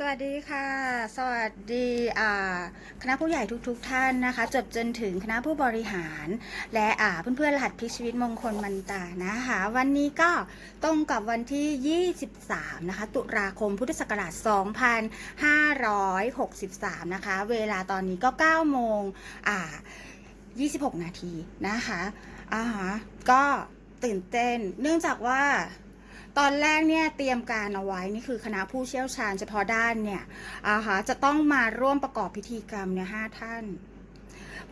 สวัสดีค่ะ สวัสดีคณะผู้ใหญ่ทุกๆทท่านนะคะ จบจนถึงคณะผู้บริหาร และอ่าเพื่อนๆรหัสพิชีวิตมงคลมันตานะคะ วันนี้ก็ตรงกับวันที่ 23 นะคะ ตุลาคมพุทธศักราช 2563 นะคะ เวลาตอนนี้ก็ 9 โมง26 นาทีนะคะอ่าฮะก็ตื่นเต้น เนื่องจากว่า ตอนแรกเนี่ยเตรียมการเอาไว้นี่คือคณะผู้เชี่ยวชาญเฉพาะด้านเนี่ยอาฮะจะต้องมาร่วมประกอบพิธีกรรมเนี่ยห้าท่าน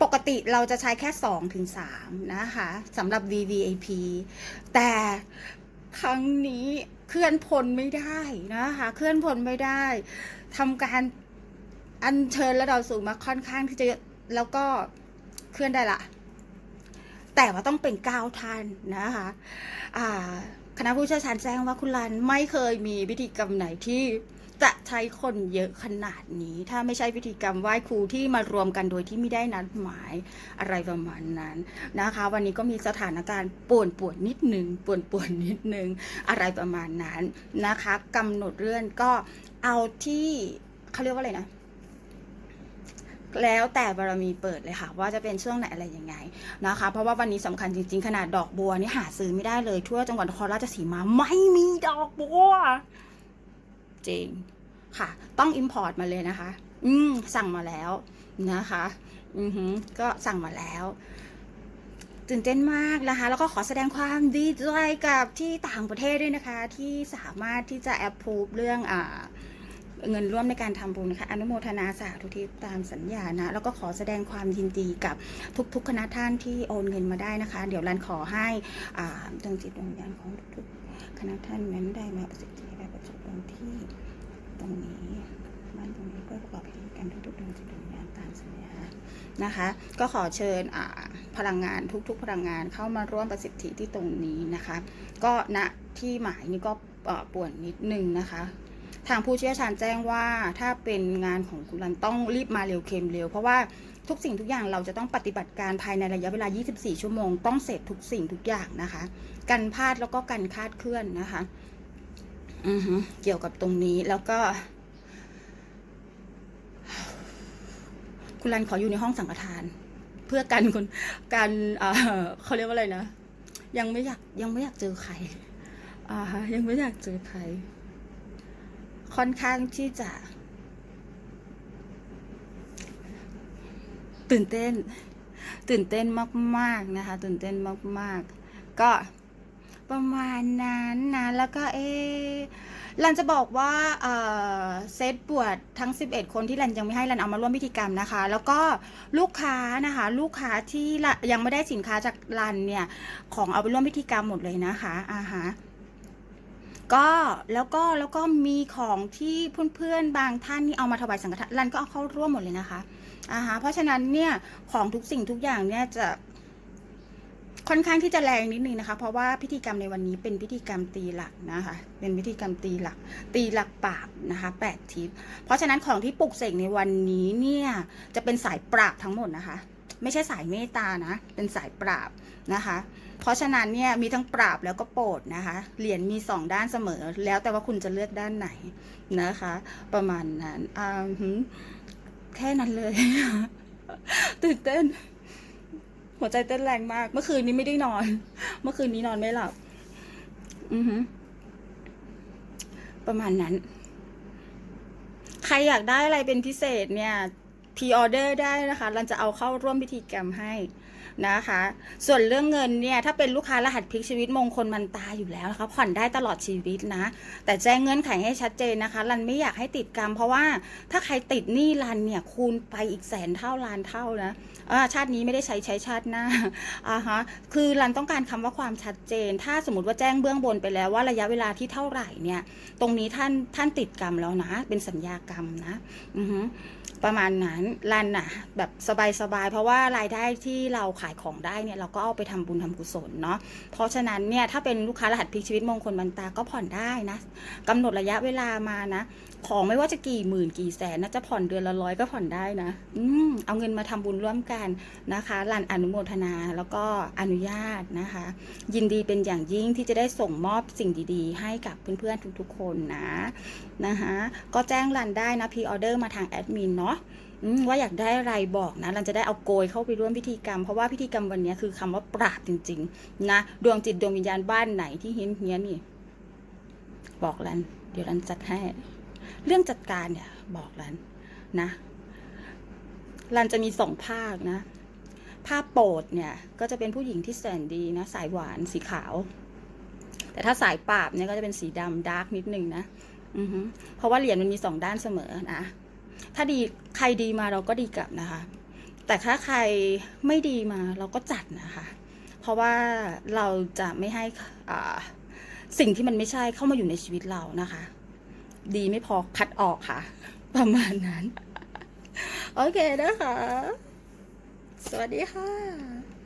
ปกติเราจะใช้แค่2ถึง3นะคะสำหรับ VVIP แต่ครั้งนี้เคลื่อนพลไม่ได้นะคะเคลื่อนพลไม่ได้ทำการอัญเชิญระดับสูงมาค่อนข้างที่จะเยอะแล้วก็เคลื่อนได้ละแต่ว่าต้องเป็นเก้าท่านนะคะ อ่า คณะผู้เชี่ยวชาญแจ้งว่าคุณรันไม่เคยมีพิธีกรรมไหนที่จะใช้คนเยอะขนาดนี้ ถ้าไม่ใช่พิธีกรรมไหว้ครูที่มารวมกันโดยที่ไม่ได้นัดหมายอะไรประมาณนั้นนะคะ วันนี้ก็มีสถานการณ์ป่วนป่วนนิดนึงป่วนป่วนนิดนึงอะไรประมาณนั้นนะคะกำหนดเลื่อนก็เอาที่เขาเรียกว่าอะไรนะ แล้วแต่บารมีเปิดเลยค่ะ ว่าจะเป็นช่วงไหนอะไรยังไงนะคะ เพราะว่าวันนี้สำคัญจริงๆ ขนาดดอกบัวนี่หาซื้อไม่ได้เลยทั่วจังหวัดนครราชสีมาไม่มีดอกบัว จริงค่ะ ต้องอิมพอร์ตมาเลยนะคะ อืมสั่งมาแล้วนะคะ อือหือ ก็สั่งมาแล้วตื่นเต้นมากนะคะ แล้วก็ขอแสดงความดีใจกับที่ต่างประเทศด้วยนะคะ ที่สามารถที่จะแอปพูเรื่องอ่า เงินร่วมในการทำบุญนะคะอนุโมทนาสาธุทิศตามสัญญานะ แล้วก็ขอแสดงความยินดีกับทุกๆ คณะท่านที่โอนเงินมาได้นะคะ เดี๋ยวรันขอให้อ่าดวงจิตดวงวิญญาณของทุกๆ คณะท่านนั้นได้มาประสิทธิได้ประจุตรงที่ตรงนี้มันตรงนี้เพื่อประกอบพิธีการทุกๆดวงจิตดวงวิญญาณตามสัญญานะคะ ก็ขอเชิญพลังงานทุกๆ พลังงานเข้ามาร่วมประสิทธิที่ตรงนี้นะคะ ก็ณที่หมายนี้ก็ป่วนนิดนึงนะคะ ทางผู้เชี่ยวชาญแจ้งว่าถ้าเป็นงานของคุณรันต้องรีบมาเร็วเค็มเร็ว เพราะว่าทุกสิ่งทุกอย่างเราจะต้องปฏิบัติการภายในระยะเวลา 24 ชั่วโมง ต้องเสร็จทุกสิ่งทุกอย่างนะคะ กันพลาดแล้วก็กันคาดเคลื่อนนะคะ อือเกี่ยวกับตรงนี้แล้วก็ คุณรันขออยู่ในห้องสังฆทาน เพื่อกันคนการเขาเรียกว่าอะไรนะ ยังไม่อยากยังไม่อยากเจอใคร อ่ายังไม่อยากเจอใคร ค่อนข้างที่จะ ตื่นเต้น ตื่นเต้นมาก ๆ นะคะ ตื่นเต้นมาก ๆ ก็ประมาณนั้นนะ แล้วก็เอะรันจะบอกว่าเอ่อเซตบวชทั้ง 11 คนที่รันยังไม่ให้รันเอามาร่วมพิธีกรรมนะคะ แล้วก็ลูกค้านะคะ ลูกค้าที่ยังไม่ได้สินค้าจากรันเนี่ย ของเอาไปร่วมพิธีกรรมหมดเลยนะคะอ่าฮะ ก็แล้วก็แล้วก็มีของที่เพื่อนๆบางท่านนี่เอามาถวายสังฆทานรันก็เอาเข้าร่วมหมดเลยนะคะอ่าฮะเพราะฉะนั้นเนี่ยของทุกสิ่งทุกอย่างเนี่ยจะค่อนข้างที่จะแรงนิดนึงนะคะ เพราะว่าพิธีกรรมในวันนี้เป็นพิธีกรรมตีหลักนะคะ เป็นพิธีกรรมตีหลัก ตีหลักปราบนะคะแปดทิศเพราะฉะนั้นของที่ปลุกเสกในวันนี้เนี่ยจะเป็นสายปราบทั้งหมดนะคะ ไม่ใช่สายเมตตานะ เป็นสายปราบนะคะ เพราะฉะนั้นเนี่ยมีทั้งปราบแล้วก็โปรดนะคะ เหรียญมีสองด้านเสมอ แล้วแต่ว่าคุณจะเลือกด้านไหนนะคะ ประมาณนั้นอ่าแค่นั้นเลยตื่นเต้น หัวใจเต้นแรงมาก เมื่อคืนนี้ไม่ได้นอน เมื่อคืนนี้นอนไม่หลับ อือหือประมาณนั้น ใครอยากได้อะไรเป็นพิเศษเนี่ย พรีออเดอร์ได้นะคะเราจะเอาเข้าร่วมพิธีกรรมให้นะคะ ส่วนเรื่องเงินเนี่ยถ้าเป็นลูกค้ารหัสพลิกชีวิตมงคลมันตาอยู่แล้วนะคะผ่อนได้ตลอดชีวิตนะ แต่แจ้งเงื่อนไขให้ชัดเจนนะคะรันไม่อยากให้ติดกรรม เพราะว่าถ้าใครติดหนี้รันเนี่ยคูณไปอีกแสนเท่าล้านเท่านะอาชาตินี้ไม่ได้ใช้ใช้ชาติหน้าอ่าฮะคือรันต้องการคำว่าความชัดเจน ถ้าสมมติว่าแจ้งเบื้องบนไปแล้วว่าระยะเวลาที่เท่าไหร่เนี่ยตรงนี้ท่านท่านติดกรรมแล้วนะ เป็นสัญญากรรมนะอือฮึ ประมาณนั้นรันน่ะแบบสบายๆ เพราะว่ารายได้ที่เราขายของได้เนี่ยเราก็เอาไปทำบุญทำกุศลเนาะเพราะฉะนั้นเนี่ยถ้าเป็นลูกค้ารหัสพลิกชีวิตมงคลบันตาก็ผ่อนได้นะกำหนดระยะเวลามานะ ของไม่ว่าจะกี่หมื่นกี่แสนนะจะผ่อนเดือนละร้อยก็ผ่อนได้นะอืมเอาเงินมาทำบุญร่วมกันนะคะรันอนุโมทนาแล้วก็อนุญาตนะคะ ยินดีเป็นอย่างยิ่งที่จะได้ส่งมอบสิ่งดีๆ ให้กับเพื่อนๆทุกๆคนนะนะคะก็แจ้งรันได้นะพีออเดอร์มาทางแอดมินเนาะอืมว่าอยากได้อะไรบอกนะรันจะได้เอาโกยเข้าไปร่วมพิธีกรรม เพราะว่าพิธีกรรมวันนี้คือคำว่าปราบจริง ๆ นะดวงจิตดวงวิญญาณบ้านไหนที่เฮี้ยนเฮี้ยนนี่ บอกรัน เดี๋ยวรันจัดให้ เรื่องจัดการเนี่ย บอกรันนะรันจะมีสองภาคนะ ภาพโปรดเนี่ย ก็จะเป็นผู้หญิงที่แสนดีนะ สายหวานสีขาว แต่ถ้าสายปราบเนี่ยก็จะเป็นสีดำดาร์กนิดนึงนะเพราะว่าเหรียญมันมีสองด้านเสมอนะ ถ้าดีใครดีมาเราก็ดีกลับนะคะ แต่ถ้าใครไม่ดีมาเราก็จัดนะคะ เพราะว่าเราจะไม่ให้สิ่งที่มันไม่ใช่เข้ามาอยู่ในชีวิตเรานะคะ ดีไม่พอคัดออกค่ะ ประมาณนั้น โอเคนะคะ สวัสดีค่ะ